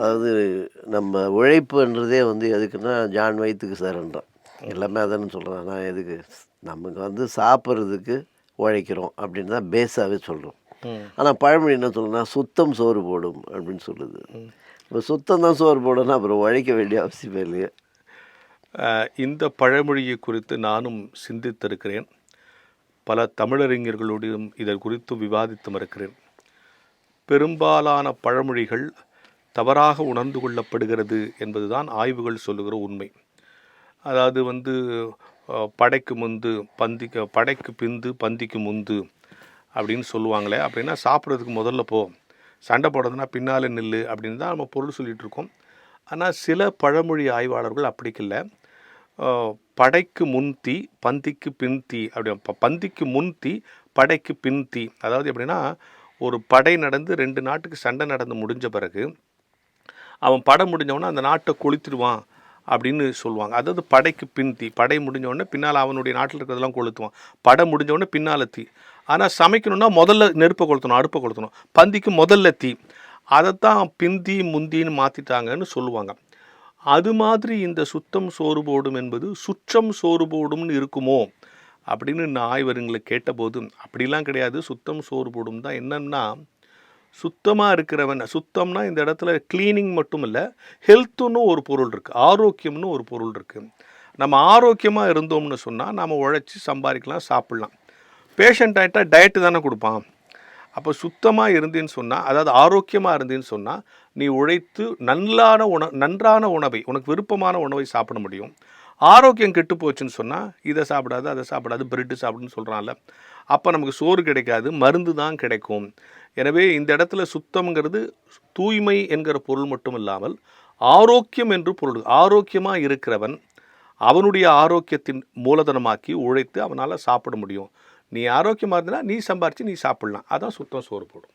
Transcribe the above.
அதாவது நம்ம உழைப்புன்றதே வந்து எதுக்குன்னா ஜான் வயிற்றுக்கு சார்ன்றான் எல்லாமே அதானே சொல்கிறான் நான் எதுக்கு? நமக்கு வந்து சாப்பிட்றதுக்கு உழைக்கிறோம் அப்படின்னு தான் பேஸாகவே சொல்கிறோம். ஆனால் பழமொழி என்ன சொல்லுன்னா சுத்தம் சோறு போடும் அப்படின்னு சொல்லுது. இப்போ சுத்தம் தான் சோறு போடணும் அப்புறம் உழைக்க வேண்டிய அவசியமே இல்லையே. இந்த பழமொழியை குறித்து நானும் சிந்தித்திருக்கிறேன். பல தமிழறிஞர்களோடும் இதை குறித்து விவாதித்தும் இருக்கிறேன். பெரும்பாலான பழமொழிகள் தவறாக உணர்ந்து கொள்ளப்படுகிறது என்பதுதான் ஆய்வுகள் சொல்லுகிற உண்மை. அதாவது வந்து படைக்கு முந்து பந்திக்கு படைக்கு பிந்து பந்திக்கு முந்து அப்படின்னு சொல்லுவாங்களே அப்படின்னா சாப்பிட்றதுக்கு முதல்ல போ. சண்டை போடுறதுனா பின்னாலே நில்லு அப்படின்னு தான் நம்ம பொருள் சொல்லிகிட்டு இருக்கோம். ஆனால் சில பழமொழி ஆய்வாளர்கள் அப்படிக்கில்ல அஹ், படைக்கு முன்தி பந்திக்கு பின்தி அப்படி பந்திக்கு முன்தி படைக்கு பின்தி அதாவது எப்படின்னா ஒரு படை நடந்து ரெண்டு நாட்டுக்கு சண்டை நடந்து முடிஞ்ச பிறகு அவன் படம் முடிஞ்சவொடனே அந்த நாட்டை கொளுத்திடுவான் அப்படின்னு சொல்லுவாங்க. அதாவது படைக்கு பின்தி படை முடிஞ்சவொடனே பின்னால் அவனுடைய நாட்டில் இருக்கிறதெல்லாம் கொளுத்துவான். படம் முடிஞ்சவொடனே பின்னால் தீ. ஆனால் சமைக்கணும்னா முதல்ல நெருப்பை கொளுத்தணும் அடுப்பை கொளுத்தணும். பந்திக்கு முதல்ல தீ. அதைத்தான் பிந்தி முந்தின்னு மாற்றிட்டாங்கன்னு சொல்லுவாங்க. அது மாதிரி இந்த சுத்தம் சோறு போடும் என்பது சுற்றம் சோறு போடும்னு இருக்குமோ அப்படின்னு நான் ஆய்வருங்களை கேட்டபோது அப்படிலாம் கிடையாது. சுத்தம் சோறு போடும் தான் என்னென்னா சுத்தமாக இருக்கிறவன் சுத்தம்னா இந்த இடத்துல க்ளீனிங் மட்டும் இல்லை ஹெல்த்துன்னு ஒரு பொருள் இருக்குது ஆரோக்கியம்னு ஒரு பொருள் இருக்குது நம்ம ஆரோக்கியமாக இருந்தோம்னு சொன்னால் நம்ம உழைச்சி சம்பாதிக்கலாம் சாப்பிட்லாம். பேஷண்ட் ஆகிட்டால் டயட்டு தானே கொடுப்பான். அப்போ சுத்தமாக இருந்தேன்னு சொன்னால் அதாவது ஆரோக்கியமாக இருந்தேன்னு சொன்னால் நீ உழைத்து நல்லான உண நன்றான உணவை உனக்கு விருப்பமான உணவை சாப்பிட முடியும். ஆரோக்கியம் கெட்டு போச்சுன்னு சொன்னால் இதை சாப்பிடாது அதை சாப்பிடாது பிரெட்டு சாப்பிடுன்னு சொல்கிறான்ல அப்போ நமக்கு சோறு கிடைக்காது மருந்து தான் கிடைக்கும். எனவே இந்த இடத்துல சுத்தம்ங்கிறது தூய்மை என்கிற பொருள் மட்டும் இல்லாமல் ஆரோக்கியம் என்று பொருள். ஆரோக்கியமாக இருக்கிறவன் அவனுடைய ஆரோக்கியத்தின் மூலதனமாக்கி உழைத்து அவனால் சாப்பிட முடியும். நீ ஆரோக்கியமாக இருந்தால் நீ சம்பாரித்து நீ சாப்பிட்லாம். அதான் சுத்தம் சோறு போடும்.